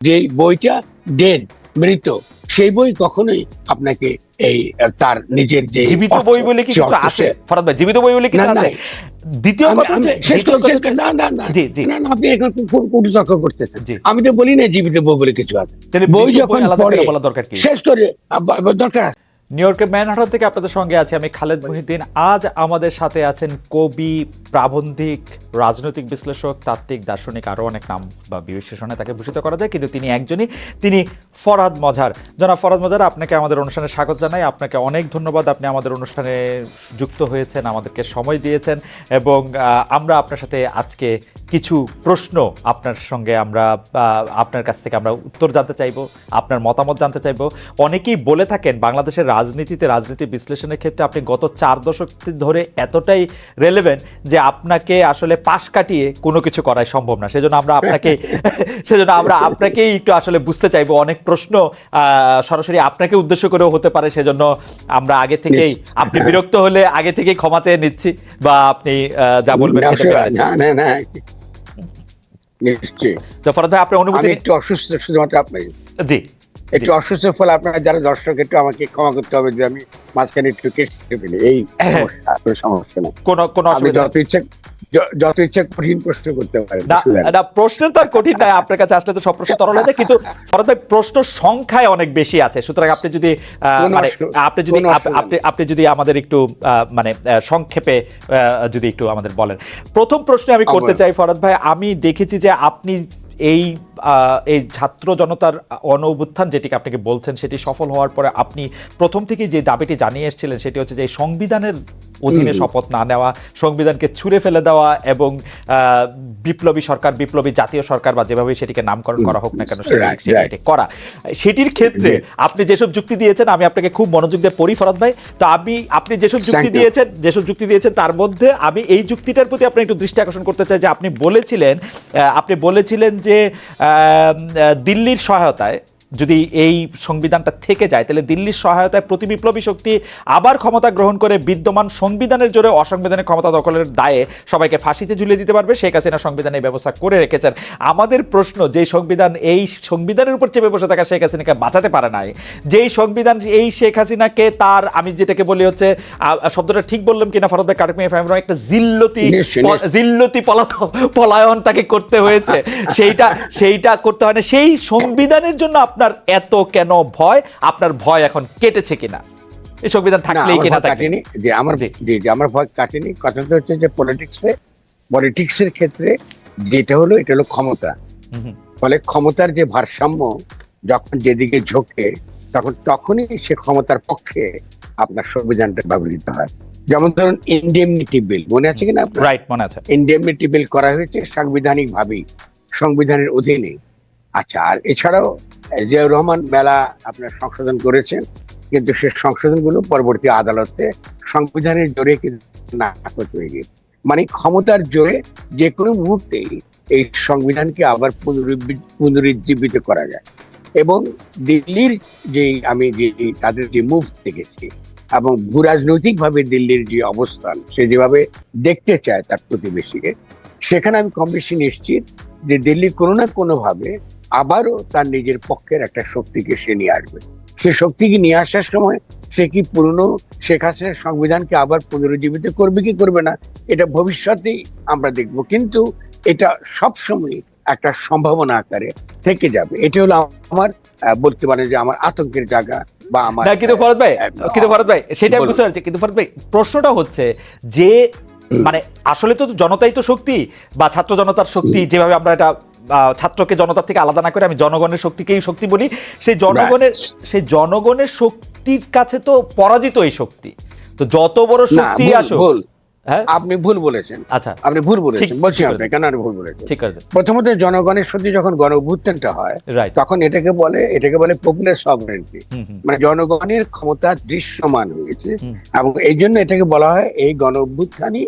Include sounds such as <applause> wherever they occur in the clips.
যে বইটা ডেড মৃত সেই বই কখনোই আপনাকে এই তার নিজের যে জীবিত বই বলে কি কিছু আছে ফরাদ ভাই জীবিত বই বলে কিছু আছে দ্বিতীয় আমি- কথা হচ্ছে না, না, না। জি, জি। না, আপনি এখন খুব কুটুতর্ক করতেছেন। আমি তো বলি না জীবিত বই বলে কিছু আছে তাহলে বই যখন পড়ে বলা দরকার কি শেষ করে দরকার। নিউ ইয়র্কের ম্যানহাটন থেকে আপনাদের সঙ্গে আছি আমি খালেদ মহিদ্দিন আজ আমাদের সাথে আছেন কবি, প্রাবন্ধিক, রাজনৈতিক বিশ্লেষক, তাত্ত্বিক, দার্শনিক, আরও অনেক নাম বা বিশেষণে তাকে ভূষিত করা যায়, কিন্তু তিনি একজনই। তিনি ফরাদ মজার। জনাব ফরাদ মজার, আপনাকে আমাদের অনুষ্ঠানে স্বাগত জানাই। আপনাকে অনেক ধন্যবাদ, আপনি আমাদের অনুষ্ঠানে যুক্ত হয়েছেন, আমাদেরকে সময় দিয়েছেন, এবং আমরা আপনার সাথে আজকে কিছু প্রশ্ন আপনার সঙ্গে আমরা আপনার কাছ থেকে আমরা উত্তর জানতে চাইব আপনার মতামত জানতে চাইব। অনেকেই বলে থাকেন বাংলাদেশের রাজনীতিতে রাজনীতি বিশ্লেষণের ক্ষেত্রে আপনি গত চার দশক ধরে এতটাই রেলেভেন্ট যে আপনাকে আসলে পাশ কাটিয়ে কোনো কিছু করাই সম্ভব না। সেজন্য আমরা আপনাকে <laughs> সেজন্য আমরা আপনাকেই একটু আসলে বুঝতে চাইব। অনেক প্রশ্ন আহ, সরাসরি আপনাকে উদ্দেশ্য করেও হতে পারে। সেজন্য আমরা আগে থেকেই আপনি বিরক্ত হলে আগে থেকেই ক্ষমা চেয়ে নিচ্ছি বা আপনি যা বলবেন সেটা না না। নিশ্চয়ই। তো ফরাদ ভাই আপনার অনুভূতি একটু অসুস্থ শুধুমাত্র আপনি জি। একটু অসুস্থ ফলে আপনারা যারা দর্শক একটু আমাকে ক্ষমা করতে হবে যে আমি মাঝখানে একটু কেটে ফেলি। এই হ্যাঁ। সমস্যা, সমস্যা না কোনো কোনো অসুবিধা যত ইচ্ছা যত ইচ্ছা কঠিন প্রশ্ন করতে পারেন না অসুবিধা নেই। না প্রশ্নের তো কঠিন আপনার কাছে আসলে তো সব প্রশ্ন তরল আছে কিন্তু ফরদ ভাই প্রশ্ন সংখ্যায় অনেক বেশি আছে। সুতরাং আপনি যদি আহ, মানে আপনি যদি আপনি আপনি যদি আমাদের একটু আহ, মানে সংক্ষেপে যদি একটু আমাদের বলেন। প্রথম প্রশ্ন আমি করতে চাই ফরদ ভাই আমি দেখেছি যে আপনি এই এই ছাত্র জনতার অন অভ্যুত্থান যেটিকে আপনাকে বলছেন সেটি সফল হওয়ার পরে আপনি প্রথম থেকে যে দাবিটি জানিয়ে এসেছিলেন সেটি হচ্ছে যে সংবিধানের অধীনে শপথ না নেওয়া সংবিধানকে ছুঁড়ে ফেলে দেওয়া এবং বিপ্লবী সরকার বিপ্লবী জাতীয় সরকার বা যেভাবে সেটিকে নামকরণ করা হোক না কেন সেটি- করা। সেটির ক্ষেত্রে আপনি যেসব যুক্তি দিয়েছেন আমি আপনাকে খুব মনোযোগ দিয়ে পড়ি ফরাদ ভাই। তো আমি আপনি যেসব যুক্তি দিয়েছেন যেসব যুক্তি দিয়েছেন তার মধ্যে আমি এই যুক্তিটার প্রতি আপনার একটু দৃষ্টি আকর্ষণ করতে চাই যে আপনি বলেছিলেন আপনি বলেছিলেন যে দিল্লির সহায়তায় যদি এই সংবিধানটা থেকে যায় তাহলে দিল্লির সহায়তায় প্রতি বিপ্লবী শক্তি আবার ক্ষমতা গ্রহণ করে বিদ্যমান সংবিধানের জোরে অসংবিধানের ক্ষমতা দখলের দায়ে সবাইকে ফাঁসিতে ঝুলিয়ে দিতে পারবে। শেখ হাসিনা সংবিধানে এই ব্যবস্থা করে রেখেছেন। আমাদের প্রশ্ন যে সংবিধান এই সংবিধানের উপর চেপে বসে থাকা শেখ হাসিনাকে বাঁচাতে পারে নাই যেই সংবিধান এই শেখ হাসিনাকে তার আমি যেটাকে বলি হচ্ছে শব্দটা ঠিক বললাম কিনা ফরদ ভাই correct me if I am wrong, একটা জিল্লতি জিল্লতি পলাত পলায়ন তাকে করতে হয়েছে। <laughs> সেইটা সেইটা করতে হয় না। সেই সংবিধানের জন্য আপনার এত কেন ভয়? আপনার ভয় এখন কেটেছে কিনা? এই সংবিধান থাকলেই কিনা কাটেনি। যে আমার জি। জি আমার ভয় কাটেনি। কথাটা হচ্ছে যে পলিটিক্সে পলিটিক্সের ক্ষেত্রে যেটা হলো এটা হলো ক্ষমতা। ফলে ক্ষমতার যে ভারসাম্য যখন যেদিকে ঝোঁকে তখন তখনই সে ক্ষমতার পক্ষে আপনার সংবিধানটা ব্যবহৃত হয়। যেমন ধরুন ইন্ডেমনিটি বিল মনে আছে কিনা রাইট মনে আছে। ইন্ডেমনিটি বিল করা হয়েছে সাংবিধানিক ভাবেই সংবিধানের অধীনে আচ্ছা আর এছাড়াও জিয়াউর রহমান মেলা আপনার সংশোধন করেছেন, কিন্তু সে সংশোধনগুলো পরবর্তী আদালতে সংবিধানের জোরে কিন্তু না মানে ক্ষমতার জোরে যে কোনো মুহূর্তেই এই সংবিধানকে আবার পুনরুজ্জীবিত করা যায়। এবং দিল্লির যে আমি যে তাদের যে মুভ দেখেছি এবং ভূরাজনৈতিক ভাবে দিল্লির যে অবস্থান, সে যেভাবে দেখতে চায় তার প্রতিবেশীকে, সেখানে আমি কম বেশি নিশ্চিত যে দিল্লি কোনো না কোনো ভাবে আবারও তার নিজের পক্ষের একটা শক্তিকে সে নিয়ে আসবে। সে শক্তিকে নিয়ে আসার সময় সে কি পুরনো শেখ হাসিনার সংবিধানকে আবার পুনরুজ্জীবিত করবে কি করবে না এটা ভবিষ্যতেই আমরা দেখব। কিন্তু এটা সবসময় একটা সম্ভাবনা আকারে থেকে যাবে। এটা হলো আমার বলতে পারে যে আমার আতঙ্কের জায়গা বা আমার কিন্তু ফরদ ভাই কিন্তু ফরদ ভাই সেটা আমি বুঝতে পারছি কিন্তু ভাই প্রশ্নটা হচ্ছে যে মানে আসলে তো জনতাই তো শক্তি বা ছাত্র জনতার শক্তি যেভাবে আমরা এটা ছাত্রকে জনতার থেকে আলাদা না করে আমি জনগণের শক্তিকেই শক্তি বলি। সেই জনগণের সেই জনগণের শক্তির কাছে তো পরাজিত এই শক্তি। তো যত বড় শক্তি আসুক হ্যাঁ? আপনি ভুল বলেছেন। আচ্ছা। আপনি ভুল বলেছেন। বলছি আপনি কেন আপনি ভুল বলেছেন? ঠিক আছে প্রথমত জনগণের সাথে যখন গণ অভ্যুত্থানটা হয় তখন এটাকে বলে এটাকে বলে পপুলার সভারেন্টি মানে জনগণের ক্ষমতা দৃশ্যমান হয়েছে এবং এই জন্য এটাকে বলা হয় এই গণ অভ্যুত্থানই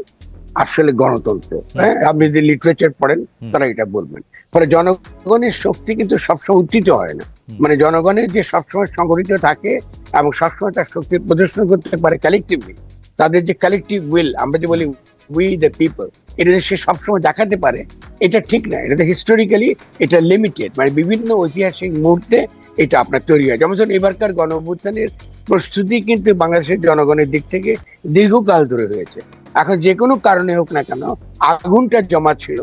আসলে গণতন্ত্র। হ্যাঁ? আপনি যদি লিটারেচার পড়েন। তারা এটা বলবেন। ফলে জনগণের শক্তি কিন্তু সবসময় উত্থিত হয় না। মানে জনগণের যে সবসময় সংগঠিত থাকে এবং সবসময় তার শক্তির প্রদর্শন করতে পারে কালেকটিভলি তাদের যে কালেকটিভ উইল আমরা যে বলি উই দ্য পিপল এটা সে সবসময় দেখাতে পারে এটা ঠিক না। এটা হিস্টোরিক্যালি এটা লিমিটেড মানে বিভিন্ন ঐতিহাসিক মুহূর্তে এটা আপনার তৈরি হয়। যেমন ধরুন এবারকার গণ অভ্যুত্থানের প্রস্তুতি কিন্তু বাংলাদেশের জনগণের দিক থেকে দীর্ঘকাল ধরে হয়েছে। এখন যে কোনো কারণে হোক না কেন আগুনটা জমা ছিল।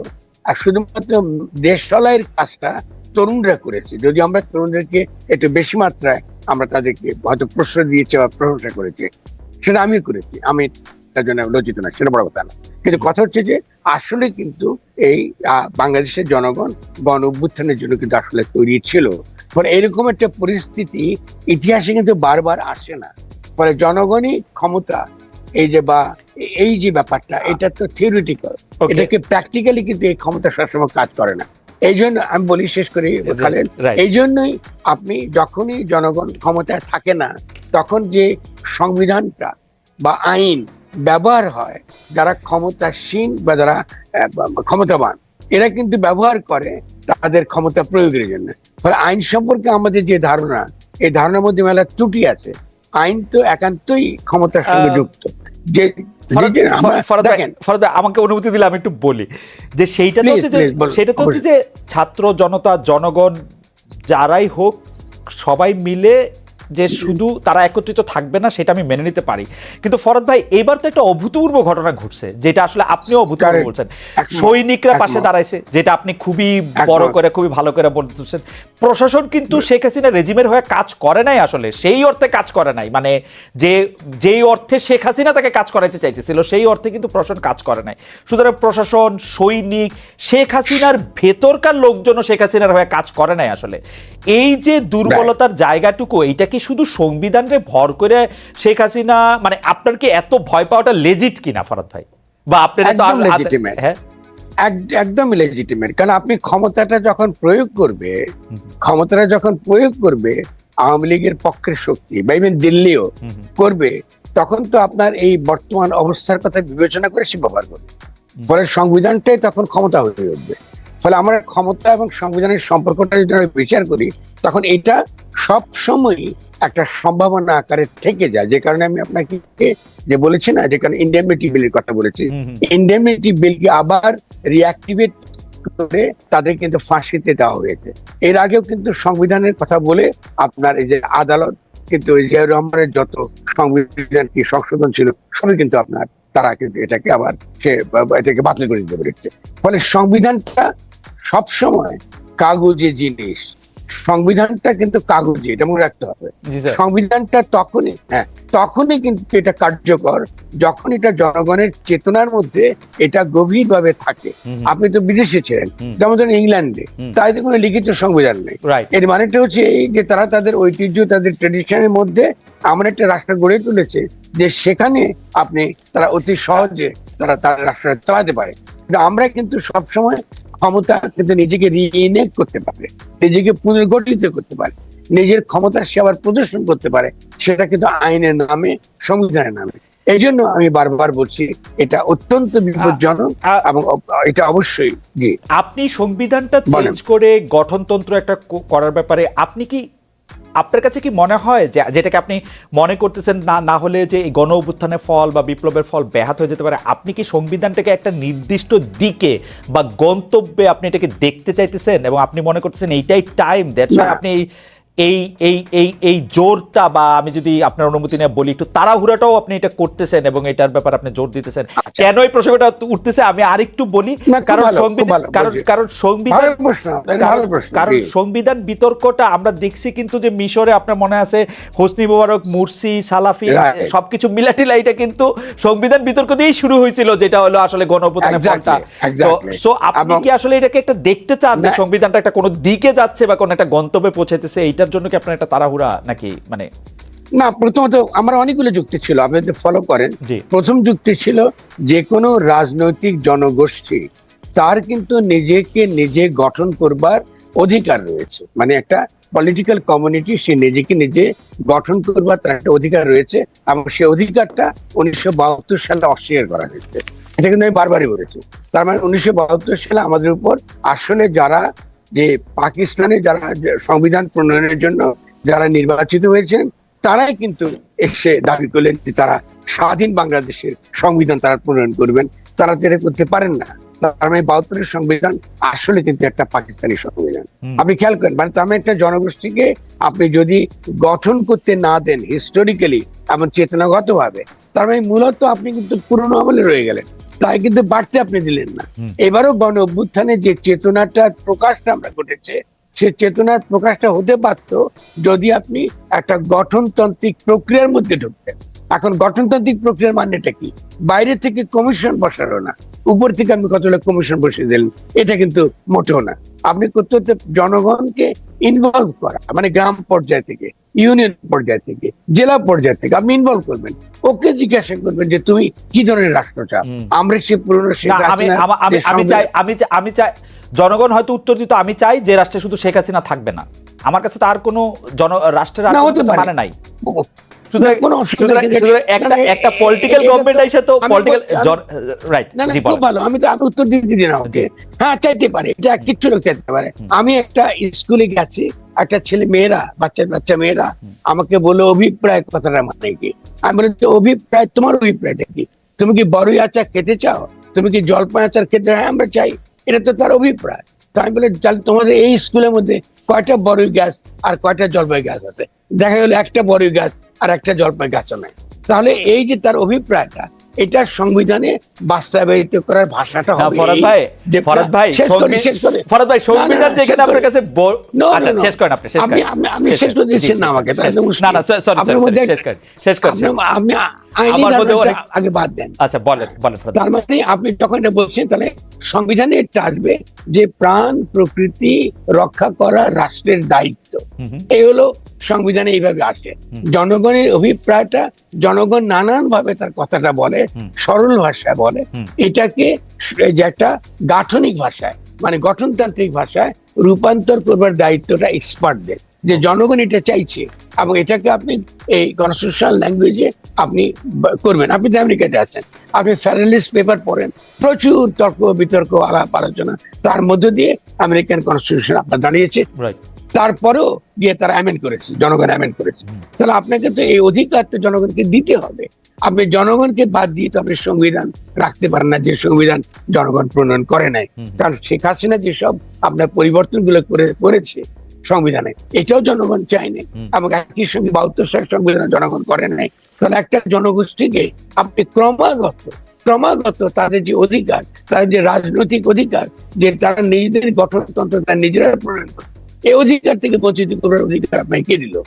আর শুধুমাত্র দেশ চলাইয়ের কাজটা তরুণরা করেছে। যদি আমরা তরুণদেরকে একটু বেশি মাত্রায় আমরা তাদেরকে হয়তো প্রশ্ন দিয়েছে বা প্রশংসা করেছি, সেটা আমিও করেছি। আমি তার জন্য লজ্জিত না সেটা বড় কথা না। কিন্তু কথা হচ্ছে যে, আসলে কিন্তু এই বাংলাদেশের জনগণ গণ অভ্যুত্থানের জন্য কিন্তু আসলে তৈরি ছিল। ফলে এরকম একটা পরিস্থিতি ইতিহাসে কিন্তু বারবার আসে না। ফলে জনগণই ক্ষমতা এই যে বা এই যে ব্যাপারটা এটা তো থিওরিটিক্যাল. এটাকে প্র্যাকটিক্যালি কিন্তু এই ক্ষমতা সবসময় কাজ করে না এই জন্য আমি বলি শেষ করি Right. এই জন্যই আপনি যখনই জনগণ ক্ষমতায় থাকে না তখন যে সংবিধানটা বা আইন ব্যবহার হয় যারা ক্ষমতাসীন বা যারা ক্ষমতাবান এরা কিন্তু ব্যবহার করে তাদের ক্ষমতা প্রয়োগের জন্য ফলে আইন সম্পর্কে আমাদের যে ধারণা এই ধারণার মধ্যে মেলা ত্রুটি আছে আইন তো একান্তই ক্ষমতার সঙ্গে যুক্ত। যে আমাকে অনুমতি দিলে আমি একটু বলি। যে সেইটা তো হচ্ছে যে সেটা তো হচ্ছে যে ছাত্র জনতা জনগণ যারাই হোক সবাই মিলে যে শুধু তারা একত্রিত থাকবে না সেটা আমি মেনে নিতে পারি। কিন্তু ফরদ ভাই এবার তো একটা অভূতপূর্ব ঘটনা ঘটছে যেটা আসলে আপনিও অভূতপূর্ব বলছেন। সৈনিকরা পাশে দাঁড়াইছে যেটা আপনি খুবই বড় করে খুবই ভালো করে বলতেছেন প্রশাসন কিন্তু শেখ হাসিনা রেজিমের হয়ে কাজ করে নাই আসলে সেই অর্থে কাজ করে নাই। মানে যে যেই অর্থে শেখ হাসিনা তাকে কাজ করাইতে চাইতেছিল সেই অর্থে কিন্তু প্রশাসন কাজ করে নাই। সুতরাং প্রশাসন সৈনিক শেখ হাসিনার ভেতরকার লোকজনও শেখ হাসিনার হয়ে কাজ করে নাই আসলে। এই যে দুর্বলতার জায়গাটুকু এইটা কি শুধু সংবিধানে ভর করে শেখ হাসিনা মানে আপনার কি এত ভয় পাওয়াটা লেজিট কিনা ফরাদ ভাই? বা আপনার। হ্যাঁ? এক- একদম লেজিটিমেট কারণ আপনি ক্ষমতাটা যখন প্রয়োগ করবে ক্ষমতাটা যখন প্রয়োগ করবে আওয়ামী লীগের পক্ষের শক্তি বা ইভেন দিল্লিও। করবে তখন তো আপনার এই বর্তমান অবস্থার কথা বিবেচনা করে সে ব্যবহার করবে। ফলে সংবিধানটাই তখন ক্ষমতা হয়ে উঠবে। ফলে আমরা ক্ষমতা এবং সংবিধানের সম্পর্কটা যদি আমরা বিচার করি তখন এটা সব সময় একটা সম্ভাবনা আকারে থেকে যায়। যে কারণে আমি আপনাকে যে বলেছি না যে কারণে ইন্ডিয়ামিটি বিলের কথা বলেছি হুম। বিলকে আবার রিঅ্যাক্টিভেট করে তাদের কিন্তু ফাঁসিতে দেওয়া হয়েছে। এর আগেও কিন্তু সংবিধানের কথা বলে আপনার এই যে আদালত কিন্তু ওই জিয়াউর রহমানের যত সংবিধান কি সংশোধন ছিল সবই কিন্তু আপনার তারা কিন্তু এটাকে আবার সে এটাকে বাতিল করে দিতে পেরেছে। ফলে সংবিধানটা সবসময় কাগজে জিনিস। সংবিধানটা কিন্তু কাগজে এটা মনে রাখতে হবে। সংবিধানটা তখনই হ্যাঁ তখনই কিন্তু এটা কার্যকর যখন এটা জনগণের চেতনার মধ্যে এটা গভীরভাবে থাকে। আপনি তো বিদেশে ছিলেন যেমন ধরুন ইংল্যান্ডে তাই তো কোনো লিখিত সংবিধান নেই। এর মানেটা হচ্ছে এই যে তারা তাদের ঐতিহ্য তাদের ট্রেডিশনের মধ্যে এমন একটা রাষ্ট্র গড়ে তুলেছে যে সেখানে আপনি তারা অতি সহজে তারা তার রাষ্ট্র চালাতে পারে। কিন্তু আমরা কিন্তু সবসময় ক্ষমতা কিন্তু নিজেকে রিইনেট করতে পারে নিজেকে পুনর্গঠিত করতে পারে নিজের ক্ষমতা সে আবার প্রদর্শন করতে পারে সেটা কিন্তু আইনের নামে সংবিধানের নামে। এই জন্য আমি বারবার বলছি এটা অত্যন্ত বিপজ্জনক এবং এটা অবশ্যই আপনি সংবিধানটা চেঞ্জ করে গঠনতন্ত্র একটা করার ব্যাপারে আপনি কি আপনার কাছে কি মনে হয় যে, যেটাকে আপনি মনে করতেছেন না না হলে যে এই গণ অভ্যুত্থানের ফল বা বিপ্লবের ফল ব্যাহত হয়ে যেতে পারে, আপনি কি সংবিধানটাকে একটা নির্দিষ্ট দিকে বা গন্তব্যে আপনি এটাকে দেখতে চাইতেছেন এবং আপনি মনে করতেছেন এইটাই টাইম দ্যাটস। আপনি এই- এই এই এই এই জোরটা বা আমি যদি আপনার অনুমতি নিয়ে বলি একটু তাড়াহুড়াটাও আপনি এটা করতেছেন এবং এটার ব্যাপারে আপনি জোর দিতেছেন। কেন এই প্রসঙ্গটা উঠতেছে আমি আরেকটু বলি? আচ্ছা। না, খুব কারণ সংবিধান কারণ কারণ সংবিধান কারণ-। সংবিধান বিতর্কটা আমরা দেখছি কিন্তু যে মিশরে আপনার মনে আছে হোসনি মোবারক মুরসি সালাফি সবকিছু মিলাটিলা এটা কিন্তু সংবিধান বিতর্ক দিয়েই শুরু হয়েছিল যেটা হলো আসলে Exactly, ফলটা তো সো আপনি কি আসলে এটাকে একটা দেখতে চান যে সংবিধানটা একটা কোনো দিকে যাচ্ছে বা কোনো একটা গন্তব্যে পৌঁছাইতেছে? এইটার জন্য কি আপনার একটা তাড়াহুড়া নাকি মানে? না প্রথমত আমার অনেকগুলো যুক্তি ছিল আপনি যদি ফলো করেন। প্রথম যুক্তি ছিল যে কোনো রাজনৈতিক জনগোষ্ঠী তার কিন্তু নিজেকে নিজে গঠন করবার অধিকার রয়েছে। মানে একটা পলিটিক্যাল কমিউনিটি সে নিজেকে নিজে গঠন করবার তার একটা অধিকার রয়েছে এবং সে অধিকারটা উনিশশো বাহাত্তর সালে অস্বীকার করা হয়েছে। এটা কিন্তু আমি বারবারই বলেছি। তার মানে উনিশশো বাহাত্তর সালে আমাদের উপর আসলে যারা যে পাকিস্তানে যারা সংবিধান প্রণয়নের জন্য যারা নির্বাচিত হয়েছেন তারাই কিন্তু এসে দাবি করলেন যে তারা স্বাধীন বাংলাদেশের সংবিধান তারা প্রণয়ন করবেন। তারা তো এটা করতে পারেন না। তার মানে বাহাত্তরের সংবিধান আসলে কিন্তু একটা পাকিস্তানি সংবিধান। আপনি খেয়াল করেন মানে তার মানে একটা জনগোষ্ঠীকে আপনি যদি গঠন করতে না দেন হিস্টোরিক্যালি এমন চেতনাগত ভাবে তার মানে মূলত আপনি কিন্তু পুরনো আমলে রয়ে গেলেন। তাই কিন্তু বাড়তে আপনি দিলেন না। এবারও গণ অভ্যুত্থানে যে চেতনাটার প্রকাশটা আমরা ঘটেছে সে চেতনার প্রকাশটা হতে পারত যদি আপনি একটা গঠনতান্ত্রিক প্রক্রিয়ার মধ্যে ঢুকতেন। এখন গঠনতান্ত্রিক প্রক্রিয়ার মানেটা কি? বাইরে থেকে কমিশন বসানো না। উপর থেকে আপনি কতগুলো কমিশন বসিয়ে দিলেন এটা কিন্তু মোটেও না। আপনি করতে হতে জনগণকে ইনভলভ করা মানে গ্রাম পর্যায় থেকে। ইউনিয়ন পর্যায় থেকে জেলা পর্যায় থেকে আপনি ইনভলভ করবেন। ওকে জিজ্ঞাসা করবেন যে তুমি কি ধরনের রাষ্ট্র চাও? আমরা সে পুরনো আমি চাই আমি আমি চাই জনগণ হয়তো উত্তর দিত আমি চাই যে রাষ্ট্রে শুধু শেখ হাসিনা থাকবে না। আমার কাছে তার কোনো জন রাষ্ট্রের। মানে নাই। একটা মানে পলিটিক্যাল গভর্নমেন্ট এসে তো পলিটিক্যাল রাইট খুব ভালো। আমি তো আমি উত্তর দিয়ে দিদি না ওকে। হ্যাঁ চাইতে পারে। এটা কিচ্ছু লোক চাইতে পারে আমি একটা স্কুলে গেছি একটা ছেলে মেয়েরা, বাচ্চা বাচ্চা মেয়েরা আমাকে বলে অভিপ্রায় কথাটা মানে কি? আমি বলি যে অভিপ্রায়, তোমার অভিপ্রায়টা কি? তুমি কি বড়ই আচার খেতে চাও? তুমি কি জলপাই আচার খেতে হ্যাঁ আমরা চাই, এটা তো তার অভিপ্রায়। তো আমি বলি তাহলে তোমাদের এই স্কুলের মধ্যে কয়টা বড়ই গাছ আর কয়টা জলপাই গাছ আছে? দেখা গেল, একটা বড়ই গাছ আর একটা জলপাই গাছও নাই। তাহলে এই যে তার অভিপ্রায়টা এটা সংবিধানে বাস্তবায়িত করার ভাষাটা হবে ফরাদ ভাই ফরাদ ভাই শেষ করি, ফরাদ ভাই সংবিধান যেখানে আপনার কাছে আচ্ছা শেষ করেন আপনি শেষ আমি- করেন। আমি- আমি শেষ করে দিচ্ছি না আমাকে, তাই না না সরি সরি শেষ করেন শেষ করেন। আপনি আইনি আমার মধ্যে আগে বাদ দেন। আচ্ছা বলেন বলেন তার মানে আপনি যখন এটা বলছেন তাহলে সংবিধানে এটা আসবে যে প্রাণ প্রকৃতি রক্ষা করা রাষ্ট্রের দায়িত্ব। এই হলো সংবিধানে এইভাবে আসে। জনগণের অভিপ্রায়টা জনগণ নানান ভাবে তার কথাটা বলে সরল ভাষায় বলে। এটাকে যে একটা গাঠনিক ভাষায় মানে গঠনতান্ত্রিক ভাষায় রূপান্তর করবার দায়িত্বটা এক্সপার্টদের যে জনগণ এটা চাইছে এবং এটাকে আপনি এই কনস্টিটিউশনাল ল্যাঙ্গুয়েজে আপনি করবেন। আপনি তো আমেরিকাতে আছেন। আপনি ফেডারেলিস্ট পেপার পড়েন। প্রচুর তর্ক বিতর্ক আলাপ আলোচনা। তার মধ্য দিয়ে আমেরিকান কনস্টিটিউশন আপনার দাঁড়িয়েছে। তারপরেও গিয়ে তারা অ্যামেন্ড করেছে জনগণ অ্যামেন্ড করেছে। তাহলে আপনাকে তো এই অধিকার তো জনগণকে দিতে হবে। আপনি জনগণকে বাদ দিয়ে তো আপনি সংবিধান রাখতে পারেন না যে সংবিধান জনগণ প্রণয়ন করে নাই। কারণ শেখ হাসিনা যেসব আপনার পরিবর্তনগুলো করে করেছে সংবিধানে। এটাও জনগণ চায়নি। এবং একই সঙ্গে বাহাত্তর সাল সংবিধান জনগণ করে নাই। তাহলে একটা জনগোষ্ঠীকে আপনি ক্রমাগত ক্রমাগত তাদের যে অধিকার তাদের যে রাজনৈতিক অধিকার যে তারা নিজেদের গঠনতন্ত্র তারা নিজেরা প্রণয়ন করে এই অধিকার থেকে বঞ্চিত করার অধিকার আপনাকে কে দিল?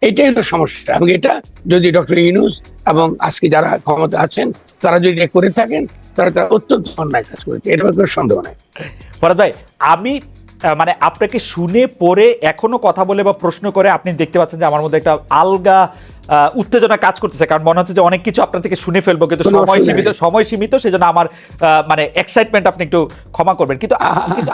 এটাই হলো সমস্যা। এবং এটা যদি ডক্টর ইউনুস এবং আজকে যারা ক্ষমতা আছেন তারা যদি করে থাকেন তারা তারা অত্যন্ত অন্যায় কাজ করেছে এর ব্যাপারে কোনো সন্দেহ নাই। ফরাদ ভাই আমি মানে আপনাকে শুনে পরে এখনও কথা বলে বা প্রশ্ন করে আপনি দেখতে পাচ্ছেন যে আমার মধ্যে একটা আলগা উত্তেজনা কাজ করতেছে কারণ মনে হচ্ছে যে অনেক কিছু আপনার থেকে শুনে ফেলব কিন্তু সময় সীমিত সময় সীমিত সেজন্য আমার আহ, মানে এক্সাইটমেন্ট আপনি একটু ক্ষমা করবেন। কিন্তু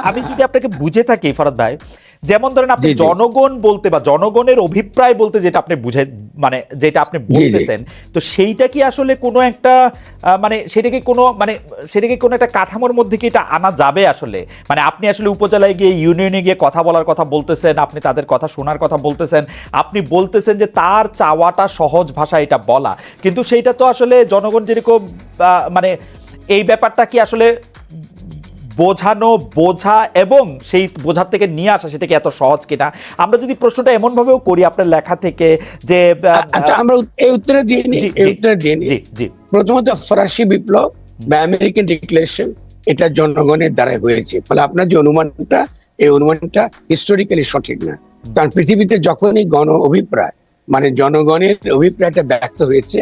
আমি যদি আপনাকে বুঝে থাকি ফরাদ ভাই যেমন ধরেন আপনি। জনগণ বলতে বা জনগণের অভিপ্রায় বলতে যেটা আপনি বুঝে মানে যেটা আপনি বলতেছেন তো সেইটা কি আসলে কোনো একটা মানে সেটাকে কোনো মানে সেটাকে কোনো একটা কাঠামোর মধ্যে কি এটা আনা যাবে আসলে? মানে আপনি আসলে উপজেলায় গিয়ে ইউনিয়নে গিয়ে কথা বলার কথা বলতেছেন আপনি তাদের কথা শোনার কথা বলতেছেন আপনি বলতেছেন যে তার চাওয়াটা সহজ ভাষা এটা বলা। কিন্তু সেইটা তো আসলে জনগণ যেরকম মানে এই ব্যাপারটা কি আসলে বোঝানো বোঝা এবং সেই বোঝার থেকে নিয়ে আসা সেটা কি এত সহজ কিনা? আমরা যদি প্রশ্নটা এমন ভাবেও করি আপনার লেখা থেকে যে আচ্ছা আমরা এই উত্তরে দিয়ে এই উত্তরে দিয়ে জি জি। প্রথমত ফরাসি বিপ্লব বা আমেরিকান ডিক্লারেশন এটা জনগণের দ্বারা হয়েছে। ফলে আপনার যে অনুমানটা এই অনুমানটা হিস্টোরিক্যালি সঠিক না। কারণ পৃথিবীতে যখনই গণ অভিপ্রায় মানে জনগণের অভিপ্রায়টা ব্যক্ত হয়েছে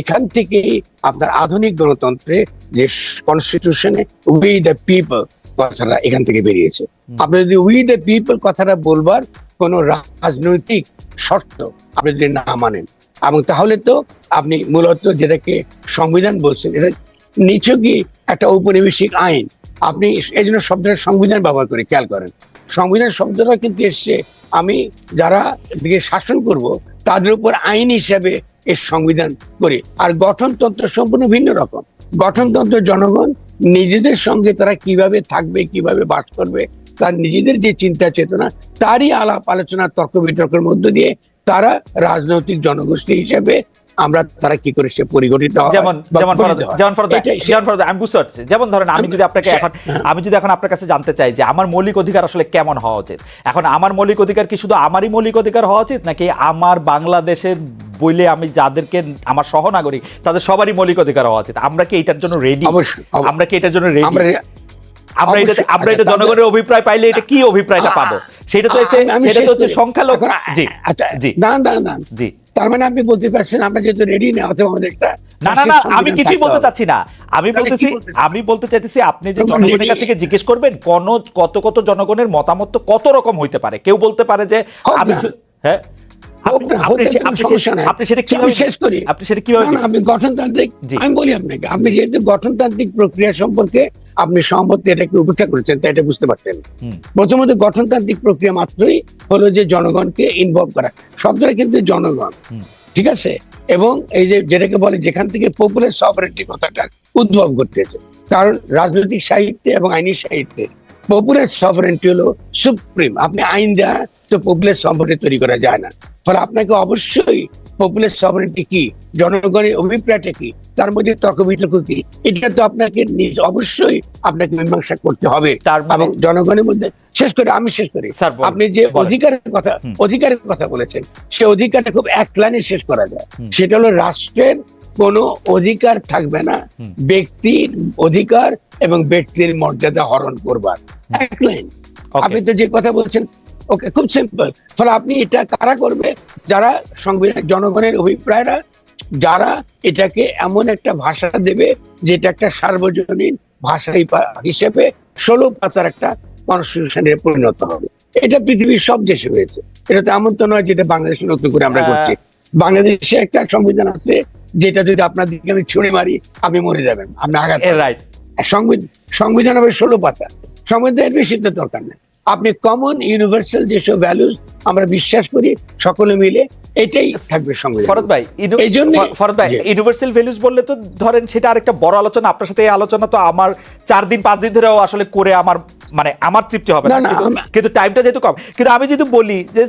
এখান থেকেই আপনার আধুনিক গণতন্ত্রে যে কনস্টিটিউশনে উই দ্য পিপল কথাটা এখান থেকে বেরিয়েছে। আপনি যদি উই দ্য পিপল কথাটা বলবার কোন রাজনৈতিক শর্ত আপনি যদি না মানেন এবং তাহলে তো আপনি মূলত যেটাকে সংবিধান বলছেন এটা নিছকই একটা ঔপনিবেশিক আইন। আপনি এই জন্য শব্দটা সংবিধান ব্যবহার করে খেয়াল করেন। সংবিধান শব্দটা কিন্তু এসছে আমি যারা দিকে শাসন করব তাদের উপর আইন হিসেবে এর সংবিধান করে আর গঠনতন্ত্র সম্পূর্ণ ভিন্ন রকম। গঠনতন্ত্র জনগণ নিজেদের সঙ্গে তারা কীভাবে থাকবে, কীভাবে বাস করবে, তার নিজেদের যে চিন্তা চেতনা, তারই আলাপ আলোচনা, তর্ক বিতর্কের মধ্য দিয়ে তারা রাজনৈতিক জনগোষ্ঠী হিসেবে আমরা তারা কি করে সে পরিগঠিত যেমন যেমন হয়। যেমন যেমন আমি বুঝতে পারছি। যেমন ধরেন আমি যদি আপনাকে এখন আমি যদি এখন আপনার কাছে জানতে চাই যে আমার মৌলিক অধিকার আসলে কেমন হওয়া উচিত? এখন আমার মৌলিক অধিকার কি শুধু আমারই মৌলিক অধিকার হওয়া উচিত নাকি আমার বাংলাদেশের বইলে আমি যাদেরকে আমার সহনাগরিক তাদের সবারই মৌলিক অধিকার হওয়া উচিত? আমরা কি এটার জন্য রেডি আমরা কি এটার জন্য রেডি আমরা এটা আমরা এটা আচ্ছা, জনগণের অভিপ্রায় পাইলে এটা কি অভিপ্রায়টা পাবো? সেটা তো হচ্ছে সেটা তো হচ্ছে সংখ্যালঘু জি আচ্ছা, জি। না না না জি। তার মানে আপনি বলতে পারছেন আমরা যেহেতু রেডি না অথবা আমাদের একটা না না না আমি কিছুই বলতে চাচ্ছি না। আমি বলতেছি আমি বলতে চাইতেছি আপনি যে জনগণের কাছে গিয়ে জিজ্ঞেস করবেন কোন কত কত জনগণের মতামত তো কত রকম হইতে পারে? কেউ বলতে পারে যে আমি হ্যাঁ? আপনি- সেটা কীভাবে শেষ করি। আপনি সেটা কীভাবে গঠনতান্ত্রিক আমি বলি আপনাকে আপনি যেহেতু গঠনতান্ত্রিক প্রক্রিয়া সম্পর্কে আপনি সহমত এটাকে উপেক্ষা করেছেন তাই এটা বুঝতে পারছেন। প্রথমত গঠনতান্ত্রিক প্রক্রিয়া মাত্রই হলো যে জনগণকে ইনভলভ করা। শব্দটা কিন্তু জনগণ ঠিক আছে? এবং এই যে যেটাকে বলে যেখান থেকে পপুলার সভারেন্টি কথাটা উদ্ভব ঘটেছে কারণ রাজনৈতিক সাহিত্যে এবং আইনি সাহিত্যে পপুলার সভারেন্টি হলো সুপ্রিম আপনি আইন দেওয়া তো পপুলার সভারেন্টি তৈরি করা যায় না। ফলে আপনাকে অবশ্যই পপুলার সভারেন্টি কি? জনগণের অভিপ্রায়টা কি? তার মধ্যে তর্ক বিতর্ক কি? এটা তো আপনাকে নিজ- অবশ্যই আপনাকে মীমাংসা করতে হবে। তার মানে- এবং জনগণের মধ্যে শেষ করে আমি শেষ করি। আপনি যে অধিকারের কথা অধিকারের কথা বলেছেন সে অধিকারটা খুব এক লাইনে শেষ করা যায়। সেটা হলো রাষ্ট্রের কোনো অধিকার থাকবে না। ব্যক্তির অধিকার এবং ব্যক্তির মর্যাদা হরণ করবার। এক লাইন। আপনি তো যে কথা বলছেন ওকে খুব সিম্পল ফলে আপনি এটা কারা করবে? যারা সংবিধান জনগণের অভিপ্রায়রা যারা এটাকে এমন একটা ভাষা দেবে যেটা একটা সার্বজনীন ভাষা হিসেবে ষোলো পাতার একটা কনস্টিটিউশনে পরিণত হবে। এটা পৃথিবীর সব দেশে হয়েছে। এটা তো এমন তো নয় যেটা বাংলাদেশে নতুন করে আমরা আহ, করছি। বাংলাদেশে একটা সংবিধান আছে যেটা যদি আপনার দিকে আমি ছুঁড়ে মারি আপনি মরে যাবেন আপনি আঘাত রাইট সংবিধান সংবিধান হবে ষোলো পাতা। সংবিধানের বেশি তো দরকার নেই। আপনি কমন ইউনিভার্সাল যেসব ভ্যালুস আমরা বিশ্বাস করি সকলে মিলে এটাই থাকবে সংবিধান। ফরদ ভাই এই জন্যে- ফর- ফরদ ভাই ইউনিভার্সাল ভ্যালুস বললে তো ধরেন সেটা আরেকটা বড় আলোচনা আপনার সাথে এই আলোচনা তো আমার চার দিন পাঁচ দিন ধরেও আসলে করে আমার মানে আমার তৃপ্তি হবে না, কিন্তু টাইমটা যেহেতু কম। কিন্তু আমি যদি বলি যে